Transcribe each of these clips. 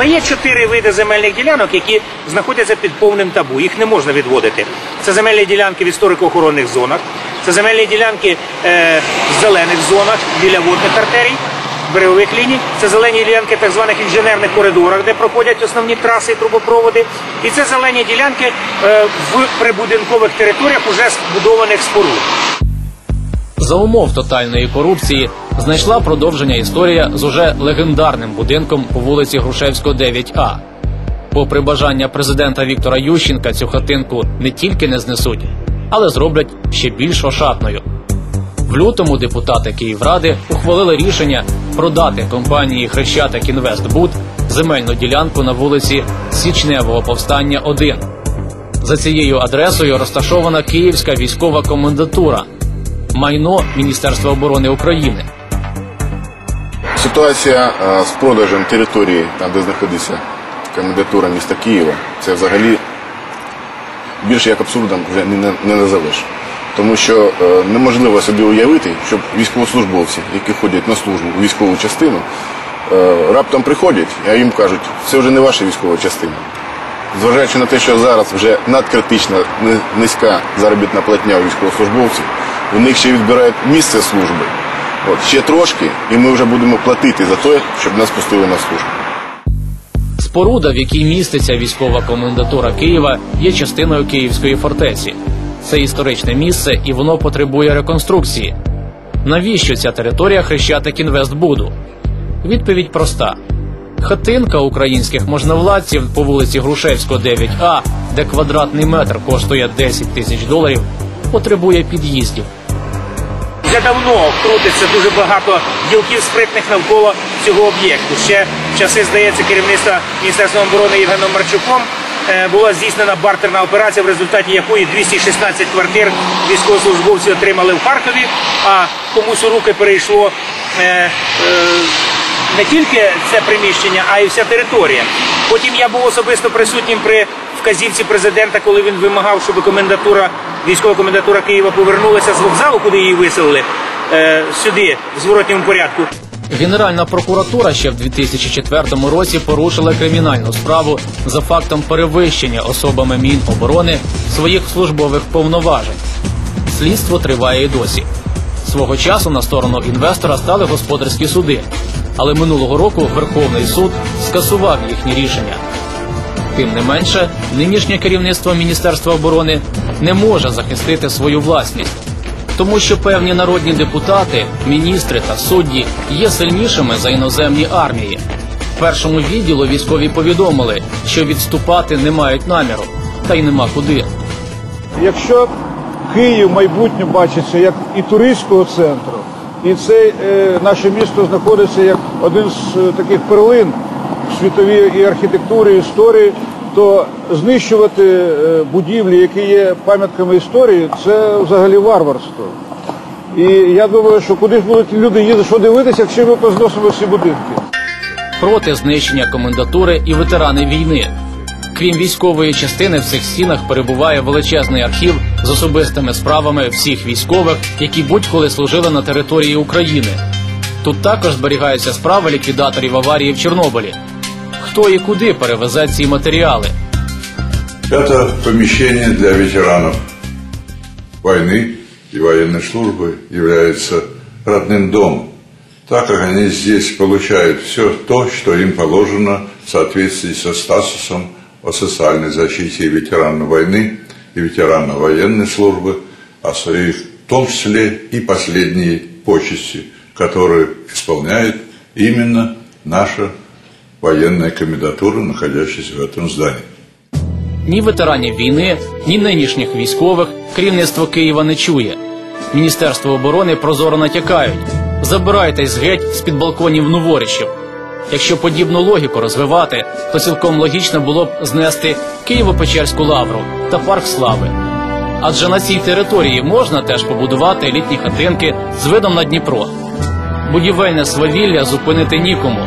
Але є чотири види земельних ділянок, які знаходяться під повним табу. Їх не можна відводити. Це земельні ділянки в історико-охоронних зонах, це земельні ділянки е, в зелених зонах біля водних артерій, берегових ліній. Це зелені ділянки так званих інженерних коридорах, де проходять основні траси і трубопроводи. І це зелені ділянки е, в прибудинкових територіях уже збудованих споруд. За умов тотальної корупції знайшла продовження історія з уже легендарним будинком по вулиці Грушевського, 9А. Попри бажання президента Віктора Ющенка, цю хатинку не тільки не знесуть, але зроблять ще більш ошатною. В лютому депутати Київради ухвалили рішення продати компанії Хрещатик Інвестбуд земельну ділянку на вулиці Січневого повстання 1. За цією адресою розташована Київська військова комендатура, майно Міністерства оборони України. Ситуація е, з продажем території, там де знаходиться комендатура міста Києва, це взагалі більше як абсурдом вже не, не. Тому що е, неможливо собі уявити, щоб військовослужбовці, які ходять на службу у військову частину, е, раптом приходять, а їм кажуть, це вже не ваша військова частина. Зважаючи на те, що зараз вже надкритична низька заробітна платня у військовослужбовців, у них ще відбирають місце служби. От ще трошки, і ми вже будемо платити за те, щоб нас пустили на службу. Споруда, в якій міститься військова комендатура Києва, є частиною Київської фортеці. Це історичне місце, і воно потребує реконструкції. Навіщо ця територія Хрещатик Інвестбуду? Відповідь проста: хатинка українських можновладців по вулиці Грушевського, 9А, де квадратний метр коштує 10 тисяч доларів, потребує під'їздів. Вже давно крутиться дуже багато ділків спритних навколо цього об'єкту. Ще в часи, здається, керівництва Міністерства оборони Євгеном Марчуком е, була здійснена бартерна операція, в результаті якої 216 квартир військовослужбовці отримали в Харкові, а комусь у руки перейшло е, е, не тільки це приміщення, а й вся територія. Потім я був особисто присутнім при вказівці президента, коли він вимагав, щоб комендатура, військова комендатура Києва повернулася з вокзалу, куди її виселили, е, сюди, в зворотньому порядку. Генеральна прокуратура ще в 2004 році порушила кримінальну справу за фактом перевищення особами Міноборони своїх службових повноважень. Слідство триває і досі. Свого часу на сторону інвестора стали господарські суди, але минулого року Верховний суд скасував їхні рішення. Тим не менше, нинішнє керівництво Міністерства оборони не може захистити свою власність, тому що певні народні депутати, міністри та судді є сильнішими за іноземні армії. Першому відділу військові повідомили, що відступати не мають наміру, та й нема куди. Якщо Київ майбутнє бачиться як і туристського центру, і це е, наше місто знаходиться як один з е, таких перлин в світовій і архітектурі, і історії, то знищувати е, будівлі, які є пам'ятками історії, це взагалі варварство. І я думаю, що куди ж будуть люди їздити, що дивитися, якщо ми позносимо всі будинки. проти знищення комендатури і ветерани війни. Крім військової частини, в цих стінах перебуває величезний архів з особистими справами всіх військових, які будь-коли служили на території України. Тут також зберігаються справи ліквідаторів аварії в Чорнобилі. Хто і куди перевезе ці матеріали? Это помещение для ветеранов войны и военной службы является родным домом, так как они здесь получают все то, что им положено в соответствии со статусом о социальной защите ветеранов войны и ветеранов военной службы, а своих в том числе и последние почести, которые исполняет именно наша военная комендатура, находящаяся в этом здании. Ні ветеранів війни, ні нинішніх військових керівництво Києва не чує. Міністерство оборони прозоро натякають. Забирайтесь геть з під балконів новорічів. Якщо подібну логіку розвивати, то цілком логічно було б знести Києво-Печерську лавру та парк слави. Адже на цій території можна теж побудувати літні хатинки з видом на Дніпро. Будівельне свавілля зупинити нікому,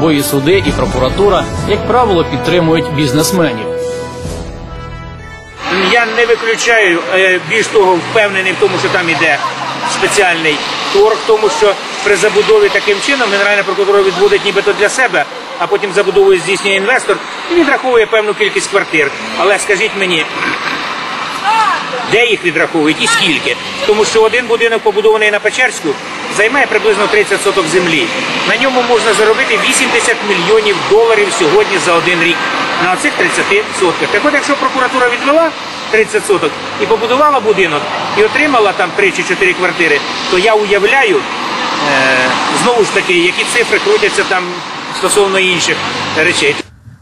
бо і суди, і прокуратура, як правило, підтримують бізнесменів. Я не виключаю, е, більш того, впевнений в тому, що там іде спеціальний торг, тому що при забудові таким чином Генеральна прокуратура відводить нібито для себе а потім забудову здійснює інвестор і відраховує певну кількість квартир. Але скажіть мені, де їх відраховують і скільки? Тому що один будинок, побудований на Печерську, займає приблизно 30 соток землі. На ньому можна заробити 80 мільйонів доларів сьогодні за один рік на цих 30 сотках. Так от, якщо прокуратура відвела 30 соток і побудувала будинок і отримала там 3 чи 4 квартири, то я уявляю, е, знову ж таки, які цифри крутяться там стосовно інших речей.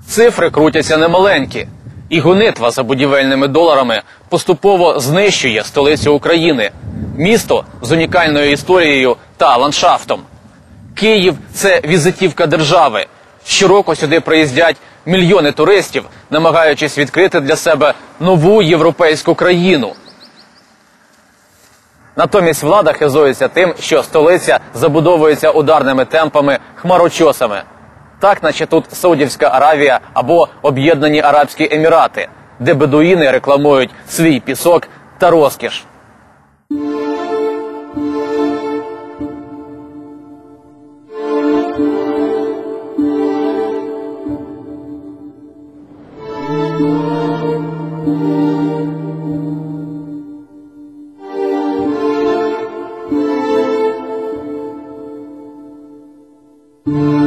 Цифри крутяться немаленькі, і гонитва за будівельними доларами поступово знищує столицю України, місто з унікальною історією та ландшафтом. Київ це візитівка держави. Щороку сюди приїздять мільйони туристів, намагаючись відкрити для себе нову європейську країну. Натомість влада хизується тим, що столиця забудовується ударними темпами хмарочосами. Так, наче тут Саудівська Аравія або Об'єднані Арабські Емірати, де бедуїни рекламують свій пісок та розкіш. Mm-hmm.